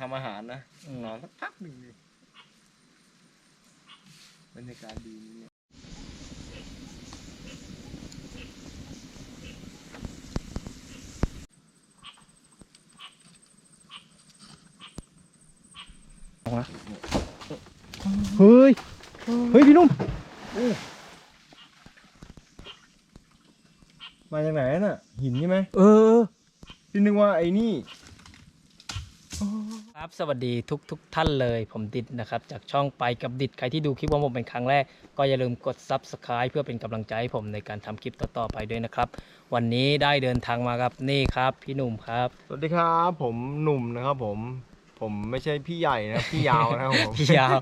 ทำอาหารนะอืมนอนสักพักหนึ่งดิบรรยากาศดีเนี่ยเฮ้ย เฮ้ย พี่นุ่ม มาจากไหนน่ะ หินใช่ไหมเออพี่นึกว่าไอ้นี่ ครับสวัสดีทุกทุกท่านเลยผมดิดนะครับ จากช่องไปกับดิดใครที่ดูคลิปของผมเป็นครั้งแรก ก็อย่าลืมกด Subscribe เพื่อเป็นกำลังใจให้ผมในการทำคลิปต่อๆไปด้วยนะครับ วันนี้ได้เดินทางมาครับนี่ครับ พี่หนุ่มครับ สวัสดีครับผมหนุ่มนะครับผมผมไม่ใช่พี่ใหญ่นะพี่ยาวนะครับผมพี่ยาว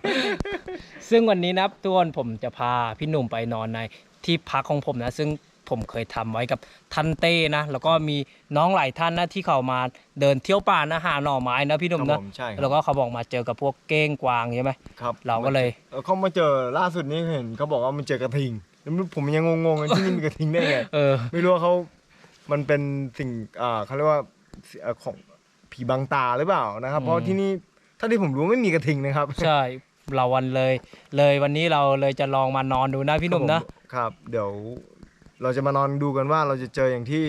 ซึ่งวันนี้นะครับตัวนผมจะพาพี่หนุ่มไปนอนในที่พักของผมนะ ซึ่ง ผมเคยทำไว้กับท่านเต้นะ แล้วก็มีน้องหลายท่านนะที่เขามาเดินเที่ยวป่านะหาหน่อไม้นะพี่หนุ่มครันะบผมใช่ครับแล้วก็เขาบอกมาเจอกับพวกเก้งกวางใช่ไหมครับ เราก็เลยเออเขามาเจอล่าสุดนี้เห็นเขาบอกว่ามันเจอกระทิงแล้วผมยังงงๆกันที่นี่มีกระทิงได้ไงเออไม่รู้ว่าเขามันเป็นสิ่งอ่าเขาเรียกว่าเอ่อของผีบังตาหรือเปล่านะครับอืมเพราะที่นี่ถ้าที่ผมรู้ไม่มีกระทิงนะครับ ใช่เราวันเลย เลยวันนี้เราเลยจะลองมานอนดูนะพี่หนุ่มนะครับ เดี๋ยว เราจะมานอนดูกันว่าเราจะเจออย่างที่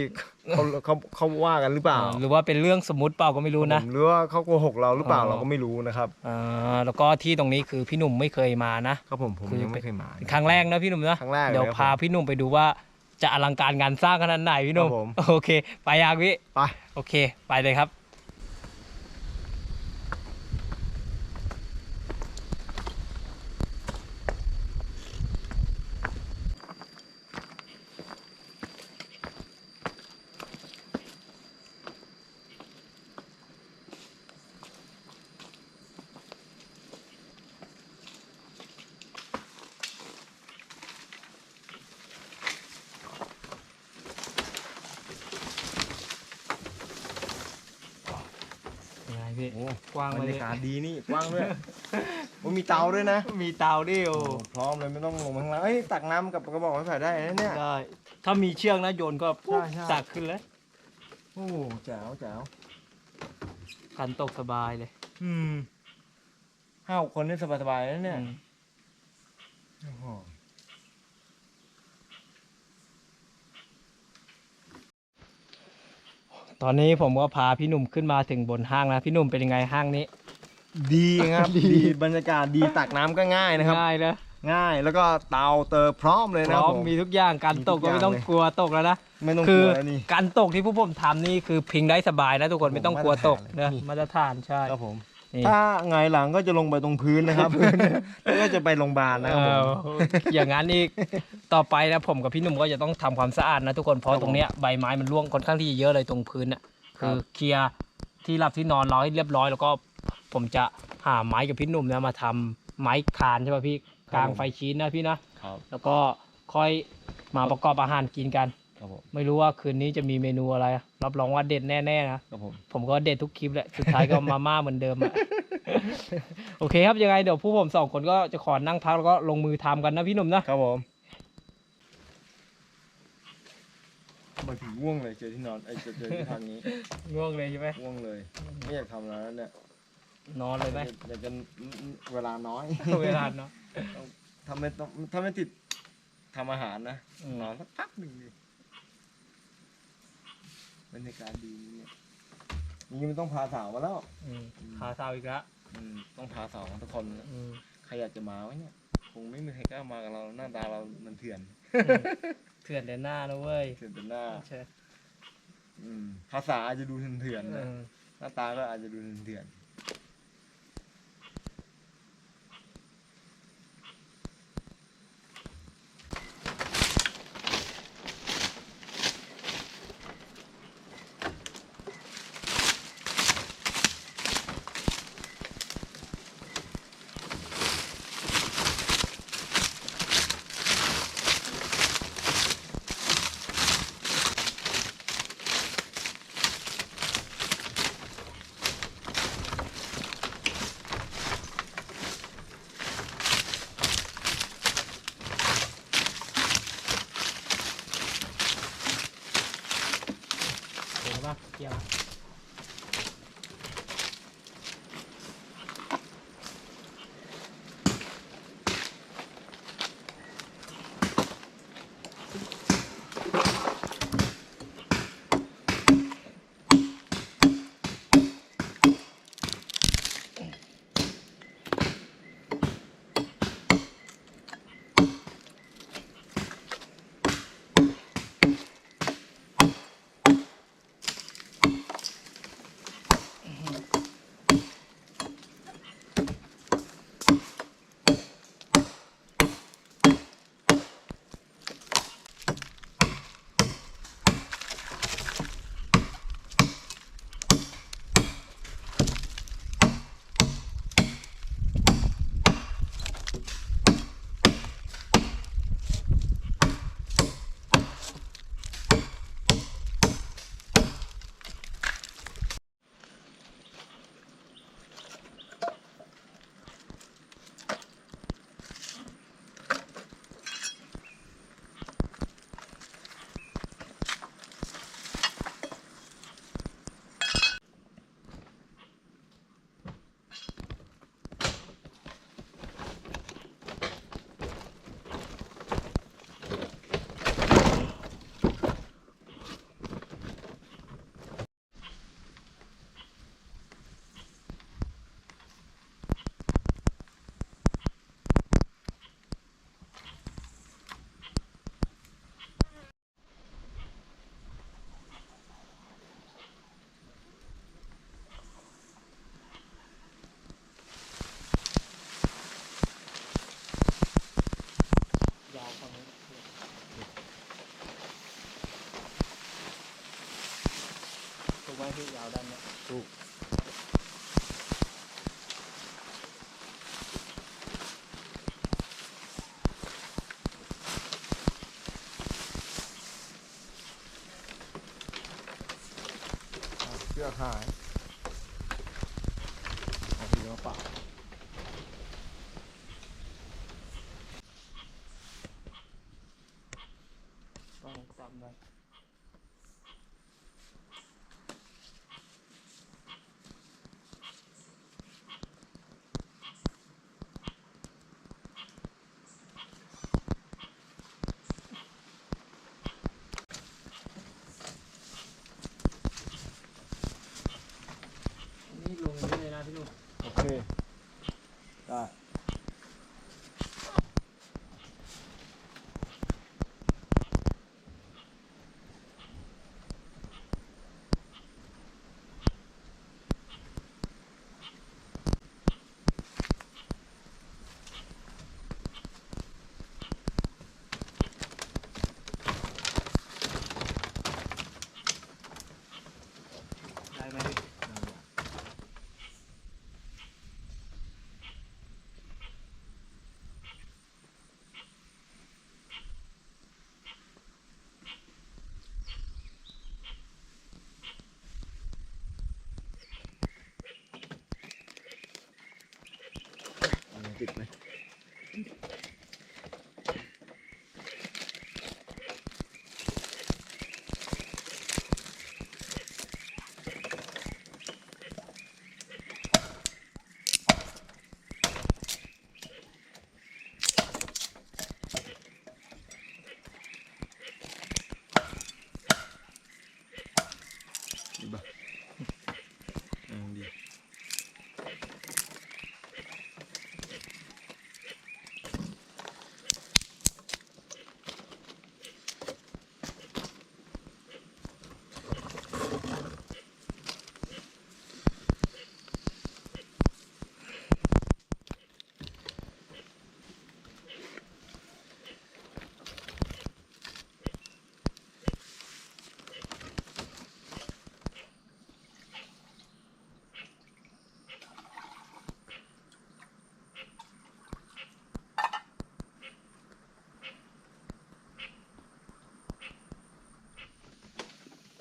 เขาเขาเขาว่ากันหรือเปล่าหรือว่าเป็นเรื่องสมมติเปล่าก็ไม่รู้นะผมหรือว่าเขาโกหกเราหรือเปล่าอ๋อเราก็ไม่รู้นะครับอ่าแล้วก็ที่ตรงนี้คือพี่หนุ่มไม่เคยมานะครับผมผมคือยังไม่เคยมา ครั้งแรกนะพี่หนุ่มนะครั้งแรกเดี๋ยวลครับพาผมพี่หนุ่มไปดูว่าจะอลังการงานสร้างขนาดไหนพี่หนุ่มครับผมโอเค ไปยากพี่ไปโอเค ไปเลยครับ กว้างบเลรยรยากาศดีนี่กว้างด้วยโอ้มีเตาด้วยนะมีเตาดิโอโอ้พร้อมเลยไม่ต้องลงมาข้างล่างเอ้ยตักน้ำกับกระบอกไม้ไผ่ได้นะเนี่ย ได้ถ้ามีเชือกนะโยนก็ปุ๊บใช่ใช่ตักขึ้นเลยโอ้แจ๋วแจ๋วกันตกสบายเลย อืมห้าหกคนนี่สบายๆแล้วเนี่ยอืม โอ้โห ตอนนี้ผมก็พาพี่หนุ่มขึ้นมาถึงบนห้างนะพี่หนุ่มเป็นยังไงห้างนี้ ดีครับ ดี บรรยากาศดีตักน้ำก็ง่ายนะครับ ง่ายนะง่ายแล้วก็เตาเตอพร้อมเลยพนะร้อมผมมีทุกอย่างการตกมีทุกอย่างก็ไม่ต้องเลยกลัวตกแล้วนะไม่ต้องคืกอลัวแล้วนี่ การตกที่ผู้ผมทำนี่คือพิงได้สบายนะทุกคนไม่ต้องกลัวตกมาตรฐานเลยนะนี่มาตรฐานใช่ ครับผม นี่ถ้าไงายหลังก็จะลงไปตรงพื้นนะครับแล้วก็จะไปโรงพยาบาลนะครับผม เอออย่างนั้นอีกต่อไปนะผมกับพี่หนุ่มก็จะต้องทำความสะอาดนะทุกคนเพครัราะบผมตรงเนี้ยใบไม้มันร่วงค่อนข้างที่จะเยอะเลยตรงพื้นน่ะครับคือเคลียร์ที่หลับที่นอนเราให้เรียบร้อย แล้วก็ผมจะหาไม้กับพี่หนุ่มเนี่ยมาทำไม้คานใช่ป่ะพี่กลางไฟชีนนะพี่นะ ครับ แล้วก็ค่อยมาประกอบอาหารกินกัน ครับผมไม่รู้ว่าคืนนี้จะมีเมนูอะไร รับรองว่าเด็ดแน่ๆนะครับผมผมก็เด็ดทุกคลิปแหละสุดท้ายก็มาม่าเหมือนเดิมอะโอเคครับยังไงเดี๋ยวผู้ผมสองคนก็จะขอนั่งพักแล้วก็ลงมือทำกันนะพี่หนุ่มนะครับผมมาถึงง่วงเลยเจอที่นอนไอ้เจอเจอที่ทางนี้ง่วงเลยใช่ไหมง่วงเลย ไม่อยากทำแล้วเนี่ยนอนเลยไหมอยากจะเวลาน้อยเวลาเนาะทำไม่ต้องถ้าไม่ติดทำอาหารนะอืมนอนสักพักหนึ่งดิ บรรยากาศดีเนี่ยนี่มันต้องพาสาวมาแล้ว อืมหาสาวอีกแล้วอืมต้องพาสาวมาทุกคนนะอืมใครอยากจะมาวะเนี่ย คงไม่มีใครกล้ามากับเราหน้าตาเรามันเถื่อนเถื่อนแต่หน้านะเว้ยเถื่อนเป็นหน้า ใช่อืมภาษาอาจจะดูเถื่อนๆเอนะอหน้าตาก็อาจจะดูเถื่อนเที่ยาวด้านนี้ถูกเชือกหาย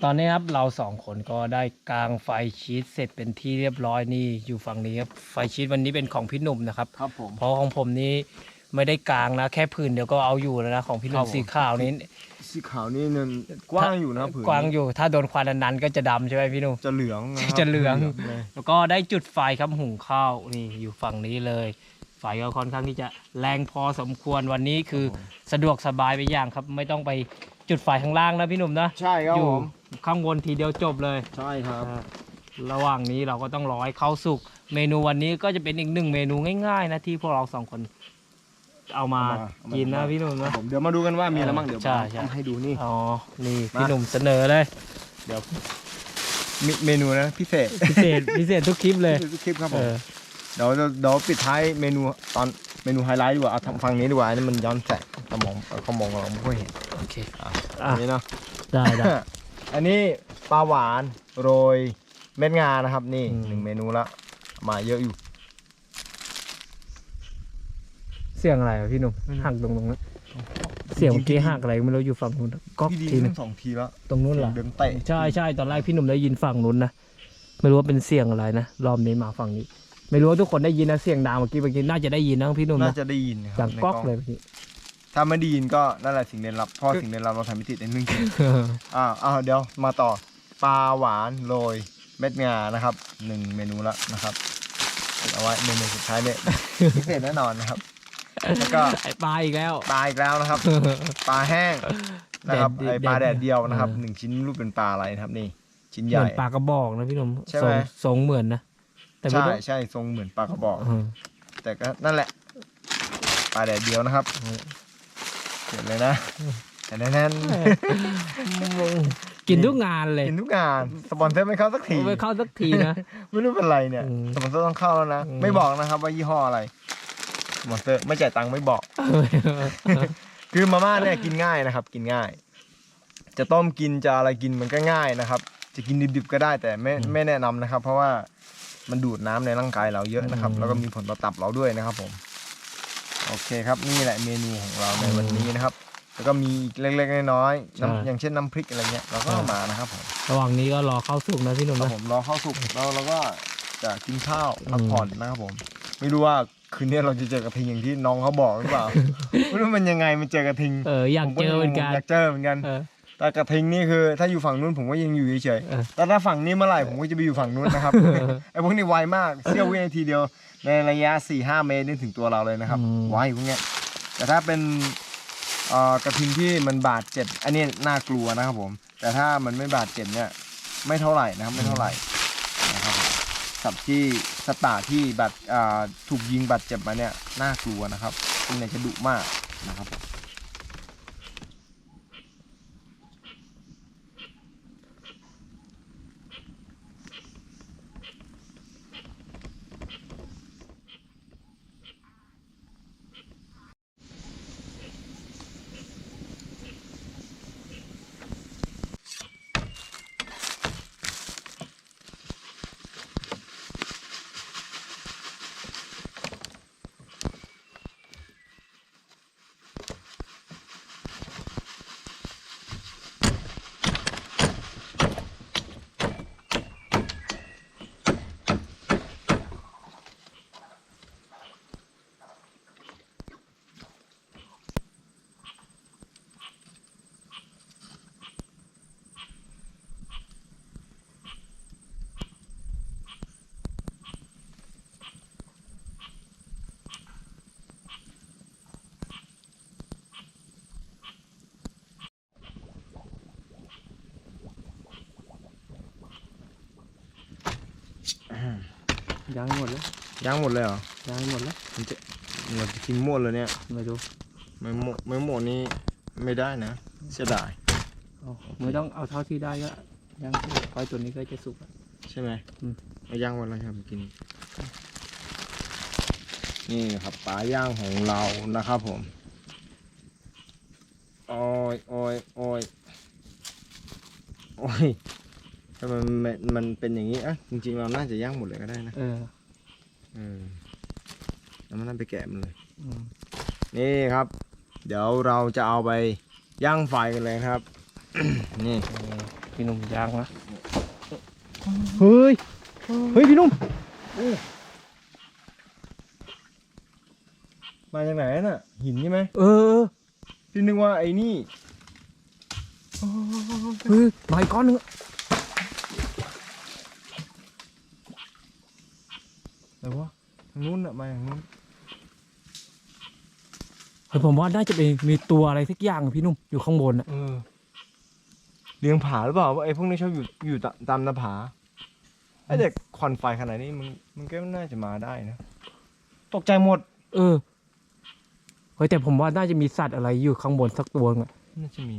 ตอนนี้ครับเราสองคนก็ได้กางไฟชีตเสร็จเป็นที่เรียบร้อยนี่อยู่ฝั่งนี้ครับไฟชีตวันนี้เป็นของพี่หนุ่มนะครับครับผม เพราะของผมนี้ไม่ได้กางนะ แค่พื้นเดียวก็เอาอยู่แล้วนะของพี่หนุ่ครัมบผม สีขาวนี้สีขาวนี่เนินกว้างอยู่นะผืนกว้างอยู่ถ้าโดนควันนานๆก็จะดำใช่ไหมพี่หนุ่ม จะเหลืองนะครับจะเหลือง เลย แล้วก็ได้จุดไฟครับหุงข้าวนี่อยู่ฝั่งนี้เลย ไฟก็ค่อนข้างที่จะแรงพอสมควรวันนี้คือสะดวกสบายไปอย่างครับ ไม่ต้องไปจุดไฟข้างล่างนะพี่หนุ่มนะ ใช่ครับอยู่ผม ข้างบนทีเดียวจบเลยใช่ครับ อ่าระหว่างนี้เราก็ต้องรอให้เข้าสุก เมนูวันนี้ก็จะเป็นอีกหนึ่งเมนูง่ายๆนะที่พวกเราสองคนเอามาเอามาเอามากินนะพี่หนุ่มครันะบผมเดี๋ยวมาดูกันว่ามีอะไรบ้างเดี๋ยวใช่ผมใช่ต้องให้ดูนี่ อ๋อ นี่มาพี่หนุ่มเสนอเลย เดี๋ยวมีเมนูนะพิเศษพิเศษ พิเศษทุกคลิปเลยคลิปครับผเอมอเดี๋ยวเดี๋ยวปิดท้ายเมนูตอนเมนูไฮไลท์ดีกว่าเอาทำฟังนี้ดีกว่าอันนี้มันย้อนแสงสมองเขามองเราไม่ค่อยเห็นโอเค อะอะ อันนี้เนาะได้ได้ อันนี้ปลาหวานโรยเม็ดงานะครับ นี่อืม หนึ่งเมนูละมาเยอะอยู่ เสียงอะไรวะพี่หนุ่มไม่รู้ หักตรงตรงนั้นเสียงเมื่อกี้หักอะไรไม่รู้อยู่ฝั่งนู้นก๊อกพี่ดีทีนึทั้งงสองทีแล้วตรงนู้นเหรอเดินเตะใช่ใช่ตอนแรกพี่หนุ่มได้ยินฝั่งนู้นนะไม่รู้ว่าเป็นเสียงอะไรนะรอบนี้มาฝั่งนี้ ไม่รู้ว่าทุกคนได้ยินนะเสียงดังเมื่อกี้เมื่อกี้น่าจะได้ยินนะพี่หนุ่มน่านะจะได้ยินนะคดัรังบในก๊อกล้องเลยเมื่อกี้ ถ้าไม่ได้ยินก็นั่นแหละสิ่งเล่นลับเพราะสิ่งเล่นลับเราทำไม่ติดในเรื่องจริงอ่าอ่าเดี๋ยวมาต่อปลาหวานโรยเม็ดงานะครับหนึ่งเมนูละนะครับเอาไว้เมนูสุดท้ายเนี่ยพิเศษแน่นอนนะครับแล้วก็ไอปลาอีกแล้วปลาอีกแล้วนะครับปลาแห้งนะครับแดดไอปลาแดแดดดเดียวนะครับเออหนึ่งชิ้นรูปเป็นปลาอะไรนะครับนี่ชิ้นเหใหญ่มือนปลากระบอกนะพี่หนุ่มใช่ไหมทรงทรงเหมือนนะแต่ไม่ใช่รู้ใช่ทรงเหมือนปลากระบอกอืมแต่ก็นั่นแหละปลาแดดเดียวนะครับอืม เห็นเลยนะแต่แน่นกินทุกงานเลยๆกินทุกงานสปอนเซอร์ไม่เข้าสักทีไม่เข้าสักทีนะไม่รู้เป็นไรเนี่ยอืมสปอนเซอร์ต้องเข้าแล้วนะอืมไม่บอกนะครับว่ายี่ห้ออะไรสปอนเซอร์ไม่จ่ายตังค์ไม่บอก คือมาม่าเนี่ยกินง่ายนะครับ กินง่าย จะต้มกินจะอะไรกินมันก็ง่ายนะครับจจะกินดิบๆก็ได้แต่ไม่ไม่แนะนำนะครับ เพราะว่ามันดูดน้ำในร่างกายเราเยอะนะครับ แล้วก็มีผลต่อตับเราด้วยนะครับผม โอเคครับนี่แหละเมนูของเราในวันนี้นะครับ แล้วก็มีเล็กๆน้อยๆน้ำอย่างเช่นน้ำพริกอะไรเงี้ยเราก็เอามานะครับผมระหว่างนี้ก็รอเข้าสุกนะพี่หนุ่มครับนะผมรอข้าวสุกแล้วเราก็จะกินข้าวอืมพักผ่อนนะครับผม ไม่รู้ว่าคืนนี้เราจะเจอกระทิงอย่างที่น้องเขาบอกหรือเปล่าไม่รู้มันยังไงมันเจอกระทิงเอออยากเจอเหมือนกันผมอยากเจอเหมือนกัน เออ แต่กระทิงนี่คือ ถ้าอยู่ฝั่งนู้นผมก็ยังอยู่เฉยเออ ๆแต่ถ้าฝั่งนี้เมื่อไหร่ผมก็จะไปอยู่ฝั่งนู้นนะครับไอ้พวกนี้ไวมากเสี้ยววินาทีเดียว ในระยะ 4 5 เมตรนี่ถึงตัวเราเลยนะครับอืม ไวพวกเนี้ยแต่ถ้าเป็นเอ่อกระทิงที่มันบาดเจ็บอันนี้น่ากลัวนะครับผม แต่ถ้ามันไม่บาดเจ็บเนี่ยไม่เท่าไหร่นะครับไม่เท่าไหร่นะครับผมสัตว์ที่สตว์ป่าที่บาดอ่าถูกยิงบาดเจ็บมาเนี่ยน่ากลัวนะครับมันเนี่ยจะดุมากนะครับผม ยังหมดแล้วย่างหมดเลยเหรอยังหมดแล้วมันจะเราจะกินหมดเลยเนี่ยไม่รู้ไม่หมดไม่หมดนี่ไม่ได้นะ เสียดายเอาไม่ต้องเอาเท่าที่ได้ก็ยังคอยตัวนี้ก็จะสุกแล้ว ใช่ไหมอืม เอาย่างวันอะไรครับกิน นี่ครับปลาย่างของเรานะครับผมโอ้ยโอ้ยโอ้ยโอ้ย ถ้ามันมันมันเป็นอย่างนี้อะจริงๆเราน่าจะย่างหมดเลยก็ได้นะเออเออแล้วมันน่าไปแกะมันเลย อืมนี่ครับ เดี๋ยวเราจะเอาไปย่างไฟกันเลยนะครับ นี่เออพี่หนุ่มย่างนะเฮ้ยเฮ้ยพี่หนุ่มมาจากไหนน่ะ หินใช่ไหมเออพี่นึกว่าไอ้นี่เฮ้ยมาอีกก้อนหนึงอะ อะไรวะทางนู้นอะมาอย่างนู้นเฮ้ยผมว่าน่าจะเป็นมีตัวอะไรสักอย่างอะพี่หนุ่มอยู่ข้างบนอะเออเลี้ยงผาหรือเปล่าว่าไอ้พวกนี้ชอบอยู่อยู่ตาตามหน้าผาไอ้เด็กควันไฟขนาดนี้มันมันก็น่าจะมาได้นะ ตกใจหมด เออเฮ้ยแต่ผมว่าน่าจะมีสัตว์อะไรอยู่ข้างบนสักตัวนึงอะน่าจะมี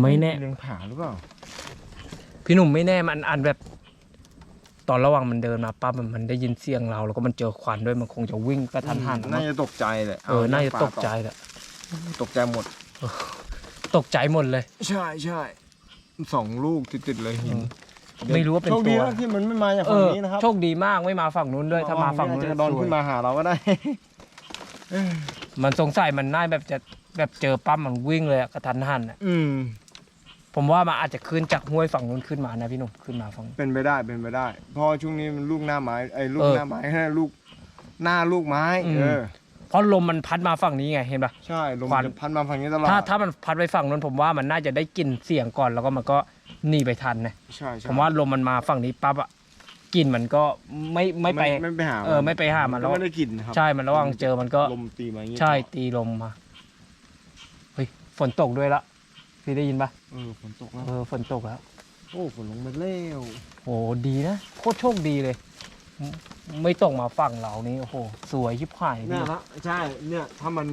ไม่แน่ เลี้ยงผาหรือเปล่าพี่หนุ่มไม่แน่มันอันแบบ ตอนระหว่างมันเดินมาปั๊บมันมันได้ยินเสียงเรา แล้วก็มันเจอควันด้วยมันคงจะวิ่งกระทันหันน่าจะตกใจแหละเออน่าจะตกใจแหละตกใจหมด ตกใจหมดเลย ใช่ใช่สองลูกติดๆเลยหินไม่รู้ว่าเป็นโชคดีตัวนะที่มันไม่มาจากเอฝั่งอนี้นะครับโชคดีมากไม่มาฝั่งนู้นด้วยถ้ามาฝั่งนู้นอาจจะโดนซวยขึ้นมาหาเราก็ได้ มันสงสัยมันน่าแบบจะแบบเจอปั๊มมันวิ่งเลยอะกระทันหันอะอืม ผมว่ามันอาจจะขึ้นจากห้วยฝั่งนู้นขึ้นมานะพี่หนุ่มขึ้นมาฝั่งเป็นไปได้เป็นไปได้เพราะช่วงนี้มันลูกหน้าไม้ไอ้ยลูกเออหน้าไม้ลูกหน้าลูกไม้อืม เออเพราะลมมันพัดมาฝั่งนี้ไงเห็นปะ ใช่ลมควัน จะพันมาฝั่งนี้ตลอดถ้าถ้ามันพัดไปฝั่งนู้นผมว่ามันน่าจะได้กลิ่นเสียงก่อนแล้วก็มันก็หนีไปทันนะใช่ใช่ผมว่าลมมันมาฝั่งนี้ปั๊บอะกลิ่นมันก็ไม่ไม่ไป ไม่ไปหาเออไม่ไปหามันก็แล้วไม่ได้กลิ่นนะครับใช่มันระหว่างเจอมันก็ลมตีมาอย่างงี้ใช่ตีลมมาเฮ้ยฝนตกด้วยละ พี่ได้ยินปะเออฝนตกแล้วเออฝนตกแล้วโอ้ฝนลงมาแล้วโอ้ดีนะโคตรโชคดีเลย ไม่ไม่ตกมาฝั่งเรานี่โอ้โหสวยชิบหายเนี่ยพี่ละใช่เนี่ยถ้ามัน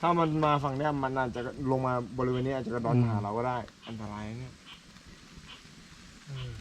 ถ้ามันมาฝั่งเนี้ยมันอาจจะลงมาบริเวณนี้อาจจะกระดอนมาหาเราก็ได้ อันตรายนะเนี่ยอืม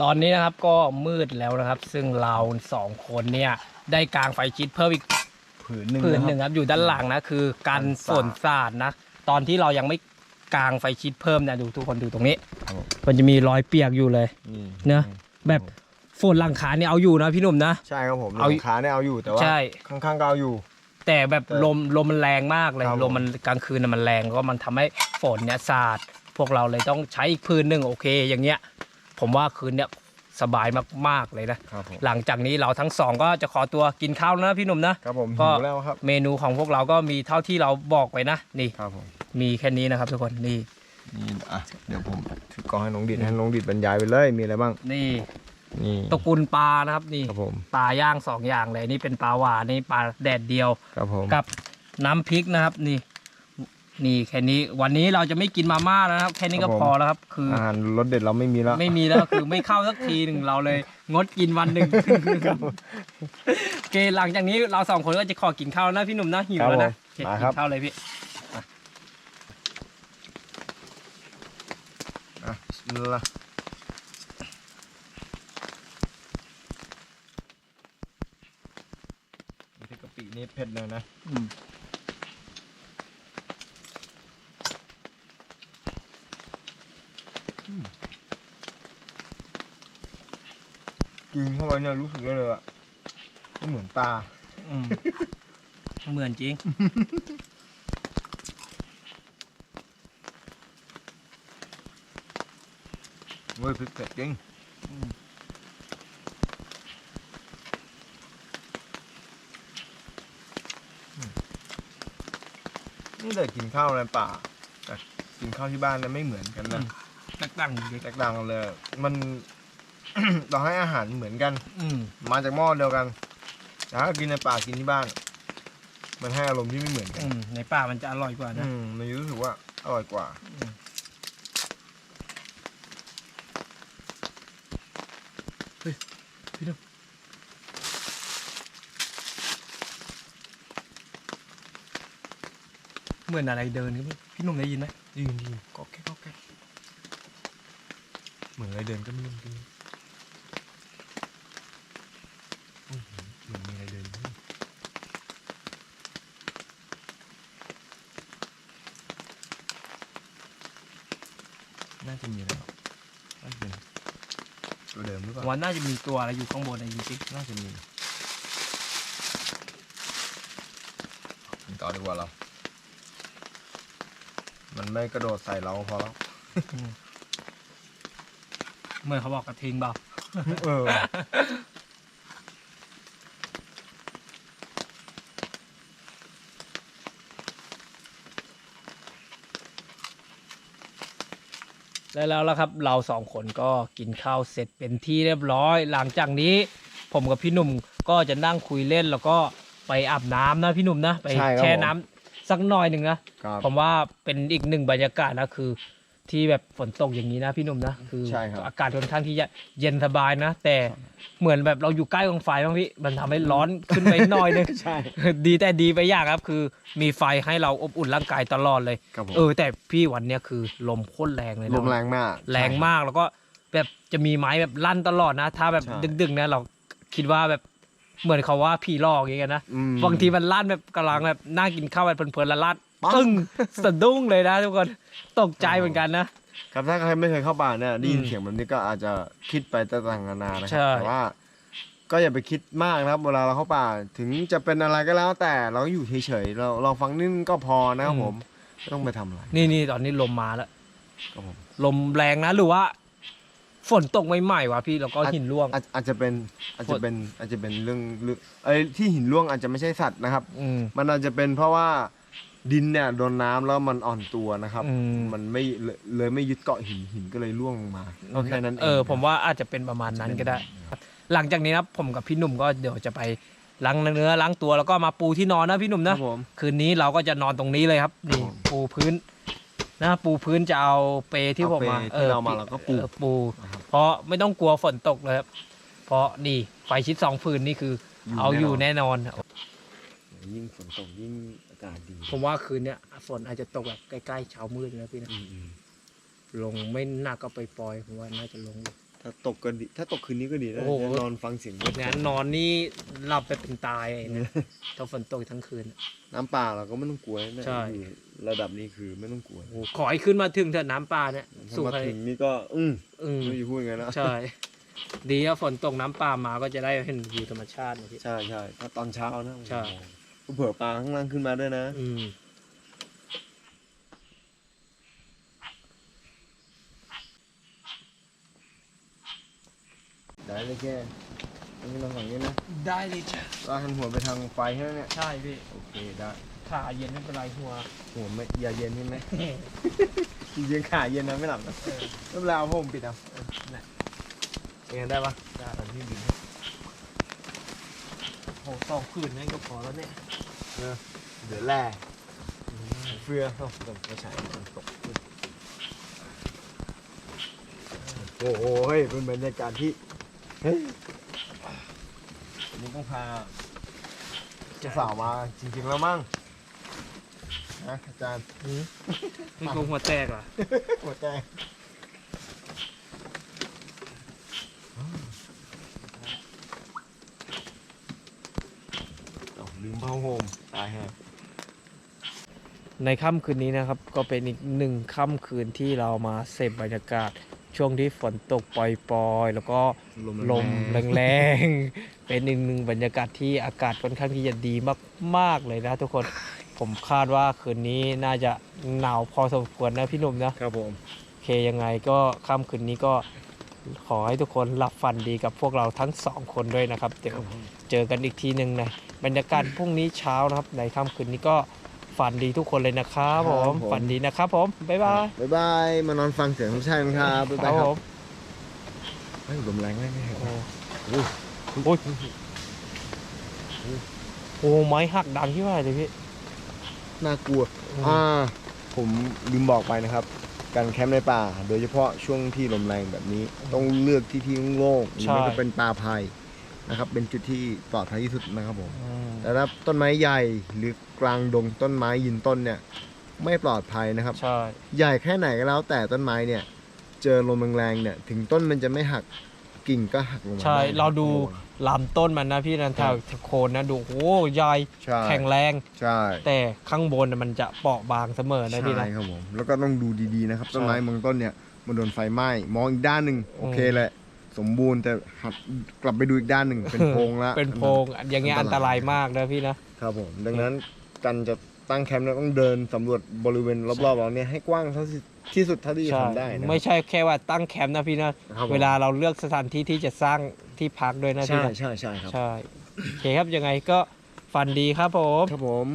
ตอนนี้นะครับก็มืดแล้วนะครับ ซึ่งเราสองคนเนี่ยได้กางไฟชิดเพิ่มอีกผืนหนึ่งผืนหนึ่งะครับอยู่ด้านหลังนะคือกันกันฝนสาดนะ ตอนที่เรายังไม่กางไฟชิดเพิ่มเนี่ยดูทุกคนดูตรงนี้ครับผมมันจะมีรอยเปียกอยู่เลยนี่เนอะแบบฝนหลังคาเนี่ยเอาอยู่นะพี่หนุ่มนะใช่ครับผมเอาหลังคาเนี่ยเอาอยู่แต่ว่าใช่ข้างๆก็เอาอยู่ แต่แบบแต่ลมลมมันแรงมากเลยครับลมมันกลางคืนน่ะมันแรงแล้วก็มันทำให้ฝนเนี่ยสาดพวกเราเลยต้องใช้อีกพื้นหนึ่งโอเค อย่างเงี้ย ผมว่าคืนเนี้ยสบายมากๆเลยนะครับผมหลังจากนี้เราทั้งสองก็จะขอตัวกินข้าวแล้วนะพี่หนุ่มนะครับผมก็หิวแล้วครับเมนูของพวกเราก็มีเท่าที่เราบอกไว้นะนี่ ครับผมมีแค่นี้นะครับทุกคนนี่นี่อะเดี๋ยวผมถือกล้องให้น้องดิดให้น้องดิดบรรยายไปเลยมีอะไรบ้างนี่นี่ตระกูลปลานะครับนี่ครับผมปลาย่างสองอย่างเลยนี่เป็นปลาหวานนี่ปลาแดดเดียว ครับผมกับน้ำพริกนะครับนี่ นี่แค่นี้วันนี้เราจะไม่กินมาม่าแล้วนะครับแค่นี้ก็พอแล้วครับ คือออาหารรสเด็ดเราไม่มีแล้วไม่มีแล้วคือไม่เข้าสักทีหนึ่งเราเลย งดกินวันหนึ่งโอเคหลังจากนี้เราสองคนก็จะขอกินข้าวนะพี่หนุ่มนะหิวแล้วนะโอเคมากิครับนข้าวเลยพี่อะนี่ละนี่ที่กะปินี่เผ็ดเลยนะ อืม กินเข้าไปเนี่ยรู้สึกได้เลยอะไม่เหมือนปลาอืมเหมือนจริง เว้ยพริกเผ็ดจริงอืมนี่แต่กินข้าวในป่าแต่กินข้าวที่บ้านเนี่ยไม่เหมือนกันนะ แตกต่างดีแตกต่างกันเลย มันต่อให้อาหารเหมือนกัน อืมมาจากหม้อเดียวกันแต่ถ้ากินในป่ากินที่บ้าน มันให้อารมณ์ที่ไม่เหมือนกัน อืมในป่ามันจะอร่อยกว่านะ อืมมันรู้สึกว่าอร่อยกว่า เหมือนอะไรเดินนี่พี่หนุ่มได้ยินไหมยืนยืนก็แค่ก็แค่เห มือนอะไรเดินก็ไม่รู้จริงอื้อหือเหมือนมีอะไรเดินนี่น่าจะมีอะไรหรอกน่าจะเป็นตัวเดิมหรือเปผมล่าว่าน่าจะมีตัวอะไรอยู่ข้างบนอะไรจริงน่าจะมีกินต่อดีกว่าเรา มันไม่กระโดดใส่เราพอแล้วๆ เหมื่อนเขาบอกกระทิงเปล่าเออ แล้วแล้วละครับ เราสองคนก็กินข้าวเสร็จเป็นที่เรียบร้อย หลังจากนี้ ผมกับพี่หนุ่มก็จะนั่งคุยเล่นแล้วก็ไปอาบน้ำนะพี่หนุ่มนะ ไปใช่ครับแช่ผมน้ำสักหน่อยหนึ่งนะ ครับ ผมว่าเป็นอีกหนึ่งบรรยากาศนะคือ ที่แบบฝนตกอย่างนี้นะพี่หนุ่มนะคือใช่ครับ อากาศค่อนข้างที่จะเย็นสบายนะ แต่เหมือนแบบเราอยู่ใกล้กองไฟบ้างพี่มันทำให้ร้อนขึ้นไปหน่อยนึง ใช่ ดีแต่ดีไปอย่างครับ คือมีไฟให้เราอบอุ่นร่างกายตลอดเลย ครับผม เออ แต่พี่วันเนี้ยคือลมโคตรแรงเลยนะลมแรงมาก แรงมากแล้วก็แบบจะมีไม้แบบลั่นตลอดนะ ถ้าแบบใช่ ดึกๆนะเราคิดว่าแบบเหมือนเขาว่าผีหลอกอย่างเงี้ยนะอืม บางทีมันลั่นแบบกำลังแบบนั่งกินข้าวแบบเพลินๆแล้วลั่นปัง ตึ้งสะดุ้งเลยนะทุกคน ตกใจเหมือนกันนะ ครับถ้าใครไม่เคยเข้าป่าเนี่ยได้ยินอืมเสียงแบบนี้ก็อาจจะคิดไปต่างๆนานานะคใช่ รับแต่ว่า ก็อย่าไปคิดมากนะครับ เวลาเราเข้าป่า ถึงจะเป็นอะไรก็แล้วแต่เราก็อยู่เฉยๆเราเราฟังนิ่ก็พอนะครับผมไม่ต้องไปทำอะไรนี่นี่ตอนนี้ลมมาแล้ว ครับผม ลมแรงนะหรือว่า ฝนตกใหม่ๆวะพี่แล้วก็หินร่วง อาจอาจจะเป็นอาจจะเป็นอาจจะเป็นเรื่องเรื่องไอ้ที่หินร่วงอาจจะไม่ใช่สัตว์นะครับ อืม มันอาจจะเป็นเพราะว่า ดินเนี่ยโดนน้ำแล้วมันอ่อนตัวนะครับ อืม มันไม่เลยเลยไม่ยึดเกาะหินหินก็เลยร่วงลงมาก็แค่นั้นเองเออผมว่าอาจจะเป็นประมาณนั้นก็ได้ หลังจากนี้นะผมกับพี่หนุ่มก็เดี๋ยวจะไปล้างเนื้อล้างตัวแล้วก็มาปูที่นอนนะพี่หนุ่มคนะรับผม คืนนี้เราก็จะนอนตรงนี้เลยครับนี่ครับผมปูพื้นนะปูพื้นจะเอาเปที่ผมเอาเปมาที่เรามาเราก็ปูเออปู นะครับ เพราะไม่ต้องกลัวฝนตกเลยครับเพราะนี่ไฟชิดสองพื้นนี่คือเอาอยู่แน่นอน ยิ่งฝนตกยิ่งอากาศดีผมว่าคืนเนี้ยฝนอาจจะตกแบบใกล้ๆเช้ามืดนะพี่นะอืมอืมลงไม่หนักก็ไปปล่อยๆผมว่าน่าจะลงอยู่ถ้าตกก็ดีถ้าตกคืนนี้ก็ดีนะโอ้โห นอนฟังเสียงรถงั้นนอนนี่หลับไปเป็นตายไอ้นะถ้าฝนตกทั้งคืน น้ำป่าเราก็ไม่ต้องกลัวนะใช่อยู่ระดับนี้คือไม่ต้องกลัวโอ้โหขอให้ขึ้นมาถึงเถอะน้ำปลาเนี่ยถ้าสู่มาใครถึงนี่ก็ อืมอืมไม่รู้จะพูดยังไงนะใช่ ดีถ้าฝนตกน้ำปลามาก็จะได้เห็นวิวธรรมชาตินะพี่ ใช่ใช่ถ้าตอนเช้านะใช่ โอ้โห เผื่อปลาข้างล่างขึ้นมาด้วยนะอืมได้เลยแค่อันนี้เราฝั่งนี้นะได้เลยจ้ะเราหันหัวไปทางไฟใช่ไหมเนี่ย ใช่พี่โอเคได้ ขาเย็นไม่เป็นไรหัว หัวไม่อย่าเย็นใช่ไหม จริงๆขาเย็นนะไม่หลับนะเออไม่เป็นไรเอาผ้าห่มปิดเอาน่ะเป็นไงได้ปะได้ ตอนที่บิน โหสองคืนนั่นก็พอแล้วเนี่ยเดือดแร่เฟือเข้าตกกระชายมันตกโอ้โหเฮ้ยเป็นบรรยากาศที่เฮ้ยวันนี่ต้องพาเจ้าสาวมาจริงๆแล้วมั้งนะอาจารย์อืมนี่คงหัวแตกเหรอ หัวใจเอาลืมผ้าห่มตายฮะ ในค่ำคืนนี้นะครับ ก็เป็นอีกหนึ่งค่ำคืนที่เรามาเสพบรรยากาศ ช่วงที่ฝนตกปล่อยๆ แล้วก็ลมแรงๆ เป็นอีกหนึ่งบรรยากาศที่อากาศค่อนข้างที่จะดีมากๆเลยนะทุกคนผมคาดว่าคืนนี้น่าจะหนาวพอสมควรนะพี่หนุ่มนะครับผมโอเคยังไงก็ค่ำคืนนี้ก็ขอให้ทุกคนหลับฝันดีกับพวกเราทั้งสองคนด้วยนะครับเดี๋ยวเจอกันอีกทีหนึ่งนะบรรยากาศพรุ่งนี้เช้านะครับ ในค่ำคืนนี้ก็ ฝันดีทุกคนเลยนะครับผมฝันดีนะครับผม บ๊ายบาย บ๊ายบาย มานอนฟังเสียงธรรมชาติกันครับบ๊ายคบารัยบคผรับมเฮ้ยลมแรงไหมไม่เห็นโอ้โอ้โอ้ยโอ้ไม้หักดังที่ว่าเลยพี่ น่ากลัว อ่า ผมลืมบอกไปนะครับ การแคมป์ในป่า โดยเฉพาะช่วงที่ลมแรงแบบนี้ ต้องเลือกที่ที่โล่งๆหรือไม่ก็เป็นป่าไผ่นะครับ เป็นจุดที่ปลอดภัยที่สุดนะครับผม อืมแต่ถ้าต้นไม้ใหญ่หรือ กลางดงต้นไม้ยืนต้นเนี่ย ไม่ปลอดภัยนะครับ ใช่ ใหญ่แค่ไหนก็แล้วแต่ต้นไม้เนี่ย เจอลมแรงๆเนี่ย ถึงต้นมันจะไม่หักกิ่งก็หักลงมาใช่ ได้เราดูลำต้นมันนะพี่นันทาโคนนะดูโอ้ใหญ่ใช่ แข็งแรง ใช่แต่ข้างบนน่ะมันจะเปราะบางเสมอนะพี่นะใช่ครับผม แล้วก็ต้องดูดีๆนะครับ ต้นไม้ใช่บางต้นเนี่ยมันโดนไฟไหม้มองอีกด้านหนึ่งโอเคแหละ สมบูรณ์แต่หักกลับไปดูอีกด้านหนึ่งเป็นโพรงละ เป็นโพรงอย่างเงี้ยอัอันนตตรารายยมากนะพี่นะ ครับผมดังนั้น กันจะตั้งแคมป์เนี่ยต้องเดินสำรวจบริเวณรอบๆเราเนี่ยให้กว้างเท่าที่ที่สุดเท่าที่จะใช่ทำได้นะ ไม่ใช่แค่ว่าตั้งแคมป์นะพี่นะครับผม เวลาเราเลือกสถานที่ที่จะสร้างที่พักด้วยนะพี่ใช่นะใช่ใช่ครับ ใช่โอเคครับยังไงก็ฟันดีครับผม ครับผม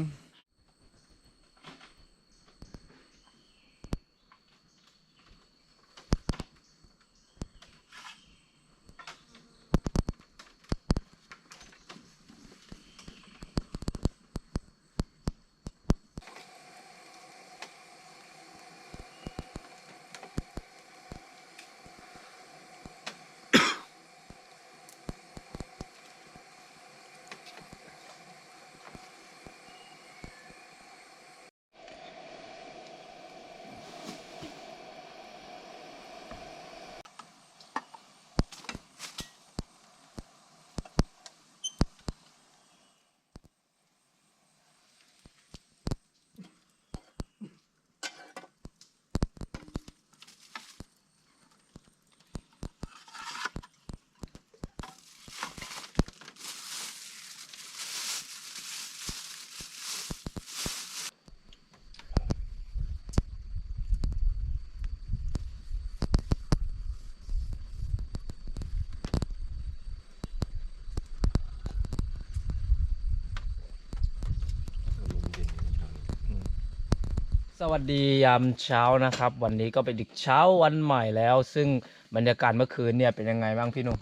สวัสดียามเช้านะครับ วันนี้ก็เป็นอีกเช้าวันใหม่แล้ว ซึ่งบรรยากาศเมื่อคืนเนี่ยเป็นยังไงบ้างพี่หนุ่ม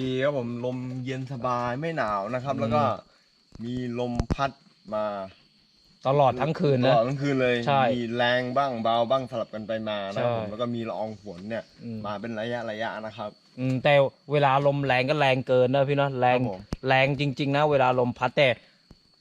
ดีครับผมลมเย็นสบายไม่หนาวนะครับ แล้วก็มีลมพัดมาตลอดทั้งคืนตนะลอดทั้งคืนเลยใช่ มีแรงบ้างเบาบ้างสลับกันไปมานะครับใช่ผมแล้วก็มีละอองฝนเนี่ย อืม มาเป็นระยะระยะนะครับ อืมแต่เวลาลมแรงก็แรงเกินนะพี่เนาะแรงครับผม แรงจริง ๆ นะ เวลาลมพัดแต่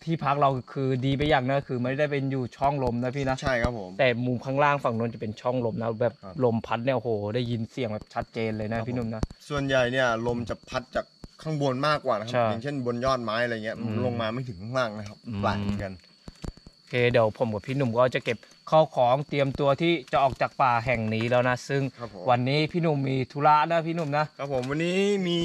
ที่พักเราคือดีไปอย่างนะคือไม่ได้เป็นอยู่ช่องลมนะพี่นะใช่ครับผม แต่มุมข้างล่างฝั่งนู้นจะเป็นช่องลมนะแบบครับ ลมพัดเนี่ยโอ้โหได้ยินเสียงแบบชัดเจนเลยนะครับพี่หนุ่มนะ ส่วนใหญ่เนี่ยลมจะพัดจากข้างบนมากกว่านะคใช่รับ อย่างเช่นบนยอดไม้อะไรเงี้ยอืมลงมาไม่ถึงข้างล่างนะครับอืม แปลกเหมือนกัน โอเคเดี๋ยวผมกับพี่หนุ่มก็จะเก็บข้าวของเตรียมตัวที่จะออกจากป่าแห่งนี้แล้วนะ ซึ่งครับผม วันนี้พี่หนุ่มมีธุระนะพี่หนุ่มนะครับผมวันนี้มี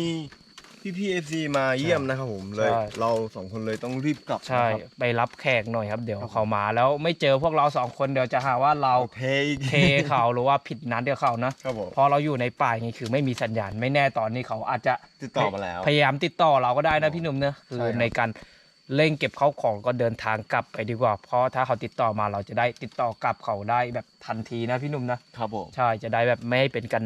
พี่พีเอฟซีมาเยี่ยมนะครับผมเลย ใช่ เราสองคนเลยต้องรีบกลับใช่นะครับ ไปรับแขกหน่อยครับ เดี๋ยวครับผมเขามาแล้วไม่เจอพวกเราสองคนเดี๋ยวจะหาว่าเราเอาเทอีกเทเขาหรือว่าผิดนัดเดียวเขานะ ครับผมพอเราอยู่ในป่าอย่างนี้คือไม่มีสัญญาณไม่แน่ตอนนี้เขาอาจจะติดต่อมาแล้ว พยายามติดต่อเราก็ได้นะพี่หนุ่มเนอะคือใช่ครับ ในการเร่งเก็บเข้าของก็เดินทางกลับไปดีกว่า เพราะถ้าเขาติดต่อมาเราจะได้ติดต่อกลับเขาได้แบบทันทีนะพี่หนุ่มนะ ครับผม ใช่จะได้แบบไม่ให้เป็นการ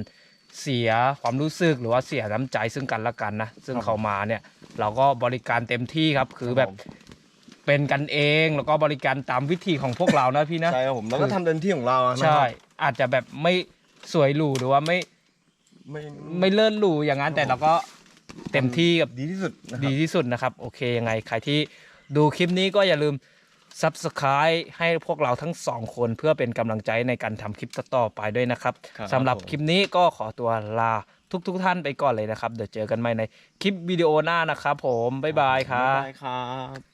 เสียความรู้สึกหรือว่าเสียน้ำใจซึ่งกันและกันนะซึ่งเขามาเนี่ย เราก็บริการเต็มที่ครับ คือแบบเป็นกันเองแล้วก็บริการตามวิธีของพวกเรานะพี่นะใช่ครับผมเราก็ทำเต็มที่ของเราอะนะครับใช่ อาจจะแบบไม่สวยหรูหรือว่าไม่ไม่ไม่เลิศหรูอย่างนั้นแต่เราก็เต็มที่กับดีที่สุดนะครับดีที่สุดนะครับ โอเคยังไงใครที่ดูคลิปนี้ก็อย่าลืม Subscribe ให้พวกเราทั้งสองคนเพื่อเป็นกำลังใจในการทำคลิปต่อๆไปด้วยนะครับครับ สำหรับผมคลิปนี้ก็ขอตัวลาทุกๆทท่านไปก่อนเลยนะครับ เดี๋ยวเจอกันใหม่ในคลิปวิดีโอหน้านะครับผม บ๊ายบายครับบ๊ายบายครับ